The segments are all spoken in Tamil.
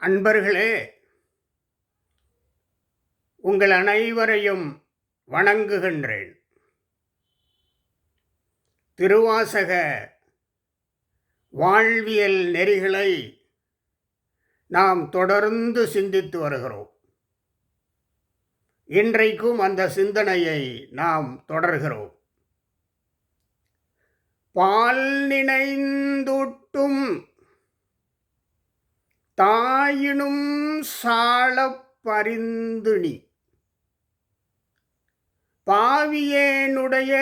அன்பர்களே உங்கள் அனைவரையும் வணங்குகின்றேன். திருவாசக வாழ்வியல் நெறிகளை நாம் தொடர்ந்து சிந்தித்து வருகிறோம். இன்றைக்கும் அந்த சிந்தனையை நாம் தொடர்கிறோம். பால் நினைந்தூட்டும் தாயினும் சால பரிந்துணி. பாவியேனுடைய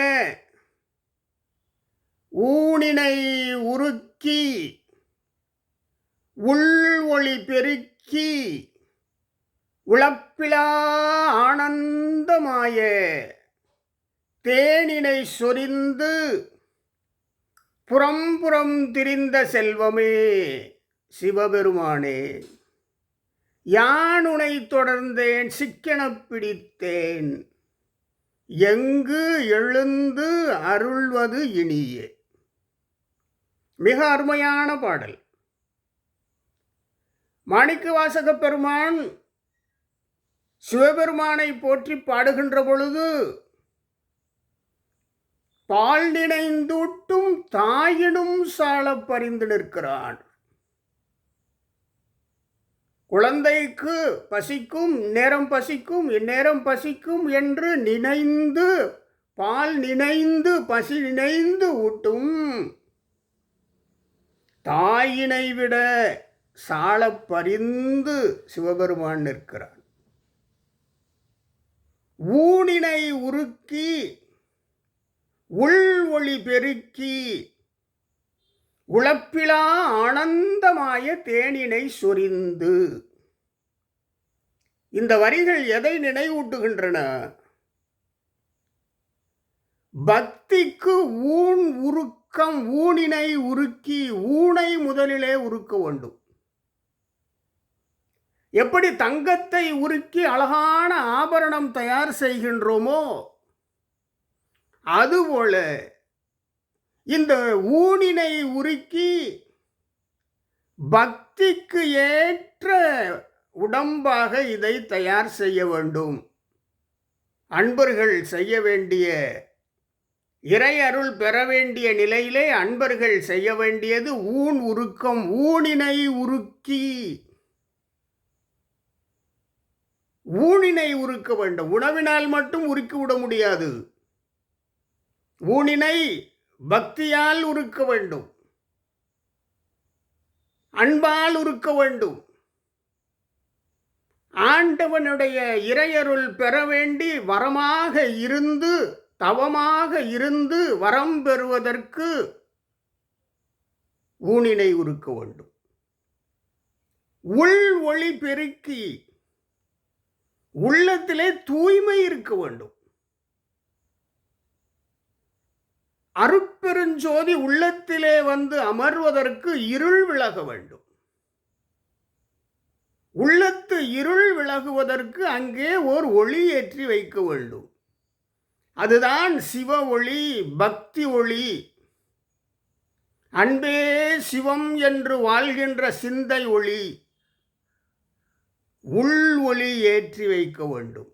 ஊனினை உருக்கி உள் ஒளி பெருக்கி உழப்பிலா ஆனந்தமாய தேனினை சொரிந்து புறம்புறம் திரிந்த செல்வமே. சிவபெருமானே யானுனை தொடர்ந்தேன் சிக்கெனப் பிடித்தேன். எங்கு எழுந்து அருள்வது இனியே. மிக அருமையான பாடல். மாணிக்க வாசக பெருமான் சிவபெருமானை போற்றி பாடுகின்ற பொழுது பால் நினைந்தூட்டும் தாயினும் சால பறிந்து நிற்கிறான். குழந்தைக்கு பசிக்கும் இந்நேரம் பசிக்கும் இந்நேரம் பசிக்கும் என்று நினைந்து பால் நினைந்து பசி நினைந்து ஊட்டும். தாயினை விட சாலப் பறிந்து சிவபெருமான் நிற்கிறான் ஊனினை உருக்கி உள் ஒளி பெருக்கி உழப்பிலா ஆனந்தமாய தேனினை சொரிந்து. இந்த வரிகள் எதை நினைவூட்டுகின்றன? பக்திக்கு ஊன் உருக்கம் ஊனினை உருக்கி ஊனை முதலிலே உருக்க வேண்டும். எப்படி தங்கத்தை உருக்கி அழகான ஆபரணம் தயார் செய்கின்றோமோ அதுபோல இந்த ஊனினை உருக்கி பக்திக்கு ஏற்ற உடம்பாக இதை தயார் செய்ய வேண்டும். அன்பர்கள் செய்ய வேண்டிய இறை அருள் பெற வேண்டிய நிலையிலே அன்பர்கள் செய்ய வேண்டியது ஊன் உருக்கம். ஊனினை உருக்கி ஊனினை உருக்க வேண்டும். உணவினால் மட்டும் உருக்கி விட முடியாது. ஊனினை பக்தியால் உருக்க வேண்டும். அன்பால் உருக்க வேண்டும். ஆண்டவனுடைய இறையருள் பெற வேண்டி வரமாக இருந்து தவமாக இருந்து வரம் பெறுவதற்கு ஊனினை உருக்க வேண்டும். உள் ஒளி பெருக்கி உள்ளத்திலே தூய்மை இருக்க வேண்டும். அருட்பெருஞ்சோதி உள்ளத்திலே வந்து அமர்வதற்கு இருள் விலக வேண்டும். உள்ளத்து இருள் விலகுவதற்கு அங்கே ஓர் ஒளி ஏற்றி வைக்க வேண்டும். அதுதான் சிவ ஒளி பக்தி ஒளி. அன்பே சிவம் என்று வாழ்கின்ற சிந்தை ஒளி. உள் ஒளி ஏற்றி வைக்க வேண்டும்.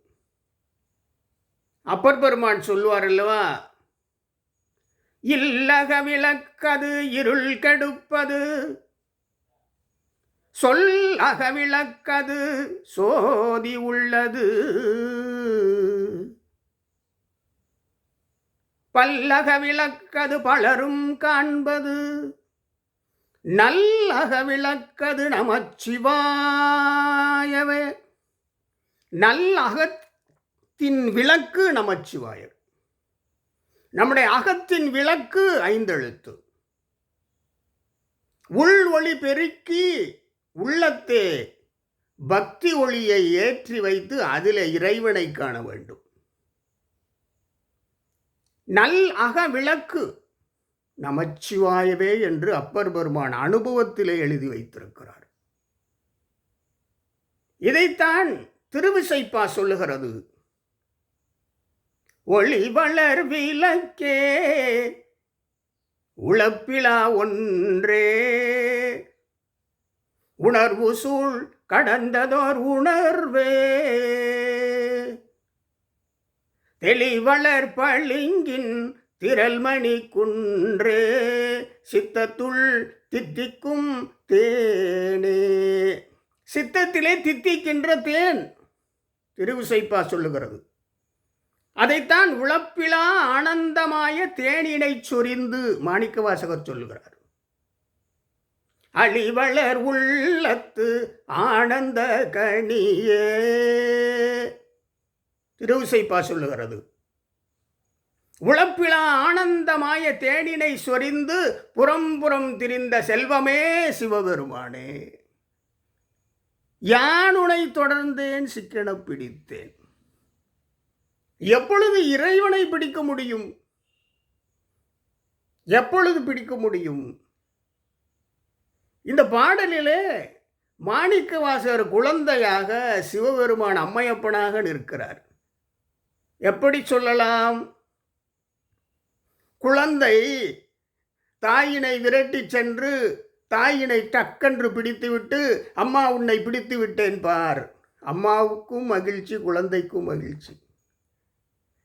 அப்பர் பெருமான் சொல்லுவார் அல்லவா? இல்லக விளக்கது இருள் கெடுப்பது. சொல்லக விளக்கது சோதி உள்ளது. பல்லக விளக்கது பலரும் காண்பது. நல்லக விளக்கது நமச்சிவாயவே. நல்லகத்தின் விளக்கு நமச்சிவாயர். நம்முடைய அகத்தின் விளக்கு ஐந்தெழுத்து. உள் ஒளி பெருக்கி உள்ளத்தே பக்தி ஒளியை ஏற்றி வைத்து அதில் இறைவனை காண வேண்டும். நல் அக விளக்கு நமச்சிவாயவே என்று அப்பர் பெருமான் அனுபவத்திலே எழுதி வைத்திருக்கிறார். இதைத்தான் திருவிசைப்பா சொல்லுகிறது. ஒளி வளர் விளக்கே உழப்பிலா ஒன்றே. உணர்வு சூழ் கடந்ததோர் உணர்வே. தெளிவளர் பளிங்கின் திரள்மணி குன்றே சித்தத்துள் தித்திக்கும் தேனே. சித்தத்திலே தித்திக்கின்ற தேன் திருவிசைப்பா சொல்லுகிறது. அதைத்தான் உழப்பிலா ஆனந்தமாய தேனினை சொரிந்து மாணிக்கவாசகர் சொல்லுகிறார். அழிவளர் உள்ளத்து ஆனந்த கணியே திருவிசைப்பா சொல்லுகிறது. உழப்பிலா ஆனந்தமாய தேனினை சொரிந்து புறம்புறம் திரிந்த செல்வமே சிவபெருமானே. யானுனை தொடர்ந்தேன் சிக்கன பிடித்தேன். எப்பொழுது இறைவனை பிடிக்க முடியும்? எப்பொழுது பிடிக்க முடியும்? இந்த பாடலிலே மாணிக்கவாசர் குழந்தையாக சிவபெருமான் அம்மையப்பனாக நிற்கிறார். எப்படி சொல்லலாம்? குழந்தை தாயினை விரட்டி சென்று தாயினை டக்கென்று பிடித்துவிட்டு அம்மா உன்னை பிடித்து விட்டேன் பார். அம்மாவுக்கும் மகிழ்ச்சி குழந்தைக்கும் மகிழ்ச்சி.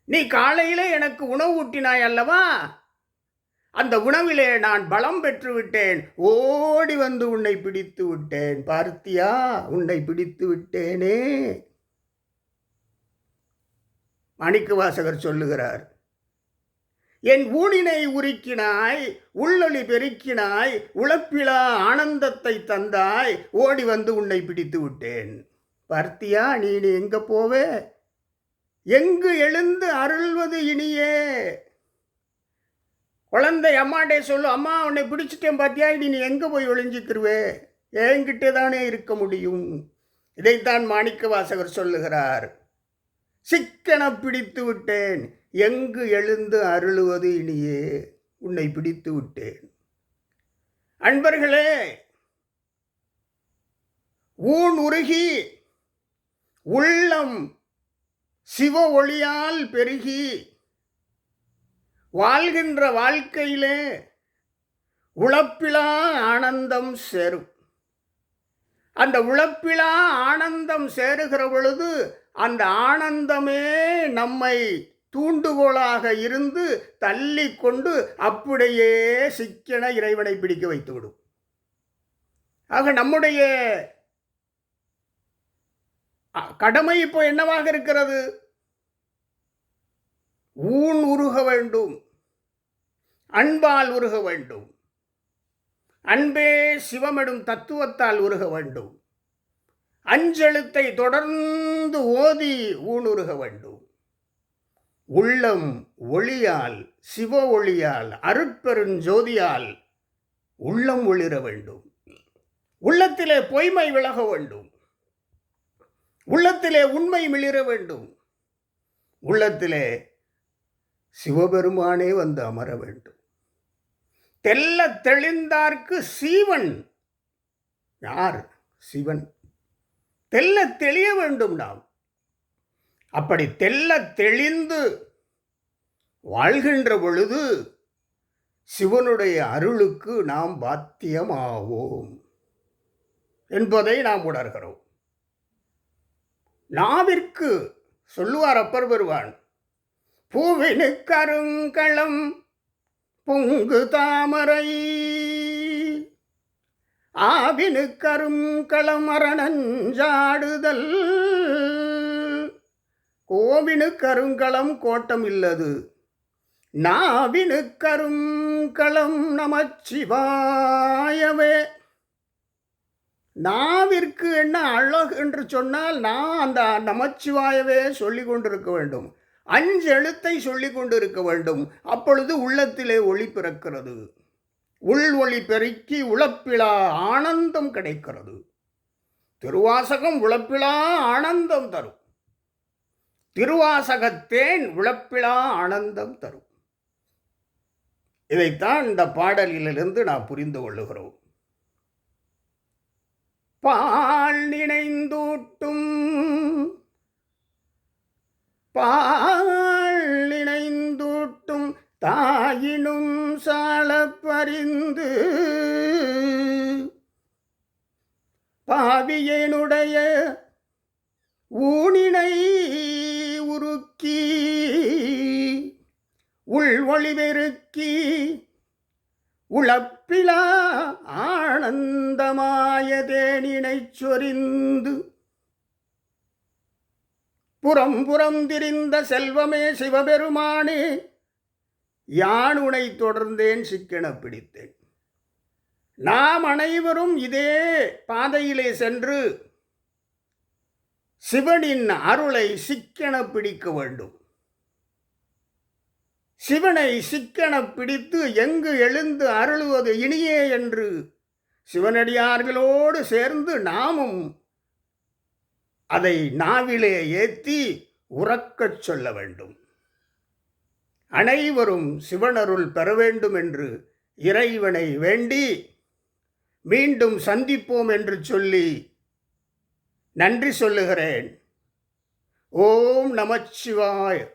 நீ காலையிலே எனக்கு உணவு ஊட்டினாய் அல்லவா? அந்த உணவிலே நான் பலம் பெற்று விட்டேன். ஓடி வந்து உன்னை பிடித்து விட்டேன். பார்த்தியா? உன்னை பிடித்து விட்டேனே. மணிக்கு வாசகர் சொல்லுகிறார் என் ஊனினை உருக்கினாய் உள்ளொளி பெருக்கினாய் உழப்பிலா ஆனந்தத்தை தந்தாய் ஓடி வந்து உன்னை பிடித்து விட்டேன். பார்த்தியா? நீ நீ எங்க போவே? எங்கு எழுந்து அருள்வது இனியே? குழந்தை அம்மாட்டே சொல்லு அம்மா உன்னை பிடிச்சிட்டேன் பார்த்தியா நீ நீ எங்கே போய் ஒளிஞ்சிக்கிருவே? என்கிட்டே தானே இருக்க முடியும்? இதைத்தான் மாணிக்க வாசகர் சொல்லுகிறார். சிக்கன பிடித்து விட்டேன். எங்கு எழுந்து அருளுவது இனியே? உன்னை பிடித்து விட்டேன். அன்பர்களே ஊன் உருகி உள்ளம் சிவ ஒளியால் பெருகி வாழ்கின்ற வாழ்க்கையிலே உழப்பிலா ஆனந்தம் சேரும். அந்த உழப்பிலா ஆனந்தம் சேருகிற பொழுது அந்த ஆனந்தமே நம்மை தூண்டுகோலாக இருந்து தள்ளி கொண்டு அப்படியே சிக்கன இறைவனை பிடிக்க வைத்துவிடும் ஆக நம்முடைய கடமை இப்போ என்னவாக இருக்கிறது? ஊன் உருக வேண்டும். அன்பால் உருக வேண்டும். அன்பே சிவமிடும் தத்துவத்தால் உருக வேண்டும். அஞ்செழுத்தை தொடர்ந்து ஓதி ஊனுருக வேண்டும். உள்ளம் ஒளியால் சிவ ஒளியால் அருட்பெருஞ்சோதியால் உள்ளம் ஒளிர வேண்டும். உள்ளத்திலே பொய்மை விலக வேண்டும். உள்ளத்திலே உண்மை மிளிர வேண்டும். உள்ளத்திலே சிவபெருமானே வந்து அமர வேண்டும். தெல்ல தெளிந்தார்க்கு சீவன். யார்? சிவன். தெல்ல தெளிய வேண்டும் நாம். அப்படி தெல்ல தெளிந்து வாழ்கின்ற பொழுது சிவனுடைய அருளுக்கு நாம் பாத்தியமாவோம் என்பதை நாம் உணர்கிறோம். நாவிற்கு சொல்லுவார் அப்பர் பெறுவான் பூவினு கருங்களம் பொங்கு தாமரை. ஆவினு கருங்களம் அரணஞ்சாடுதல் கோவினு கருங்களம் கோட்டம் இல்லது. நாவினு கருங்களம் நமச்சிவாயவே. நாவிற்கு என்ன அழகு என்று சொன்னால் நான் அந்த நமச்சிவாயவே சொல்லி கொண்டிருக்க வேண்டும். அஞ்சு எழுத்தை சொல்லி கொண்டிருக்க வேண்டும். அப்பொழுது உள்ளத்திலே ஒளி பிறக்கிறது. உள் ஒளி பெருக்கி உழப்பிலா ஆனந்தம் கிடைக்கிறது. திருவாசகம் உழப்பிலா ஆனந்தம் தரும். திருவாசகத்தேன் உழப்பிலா ஆனந்தம் தரும். இதைத்தான் இந்த பாடலிலிருந்து நான் புரிந்து கொள்ளுகிறோம். பால் நினைந்தூட்டும். பால் நினைந்தூட்டும் தாயினும் சாலப்பறிந்து. பாவியனுடைய ஊனினை உருக்கி உள்வொளி பெருக்கி உழப்பிலா ஆனந்தமாய தேனினை சொரிந்து. புறம் புறம் திரிந்த செல்வமே சிவபெருமானே யானுனை தொடர்ந்தேன் சிக்கென பிடித்தேன். நாம் அனைவரும் இதே பாதையிலே சென்று சிவனின் அருளை சிக்கென பிடிக்க வேண்டும். சிவனை சிக்கன பிடித்து எங்கு எழுந்து அருளுவது இனியே என்று சிவனடியார்களோடு சேர்ந்து நாமும் அதை நாவிலே ஏத்தி உறக்கச் சொல்ல வேண்டும். அனைவரும் சிவனருள் பெற வேண்டும் என்று இறைவனை வேண்டி மீண்டும் சந்திப்போம் என்று சொல்லி நன்றி சொல்லுகிறேன். ஓம் நமச்சிவாய்.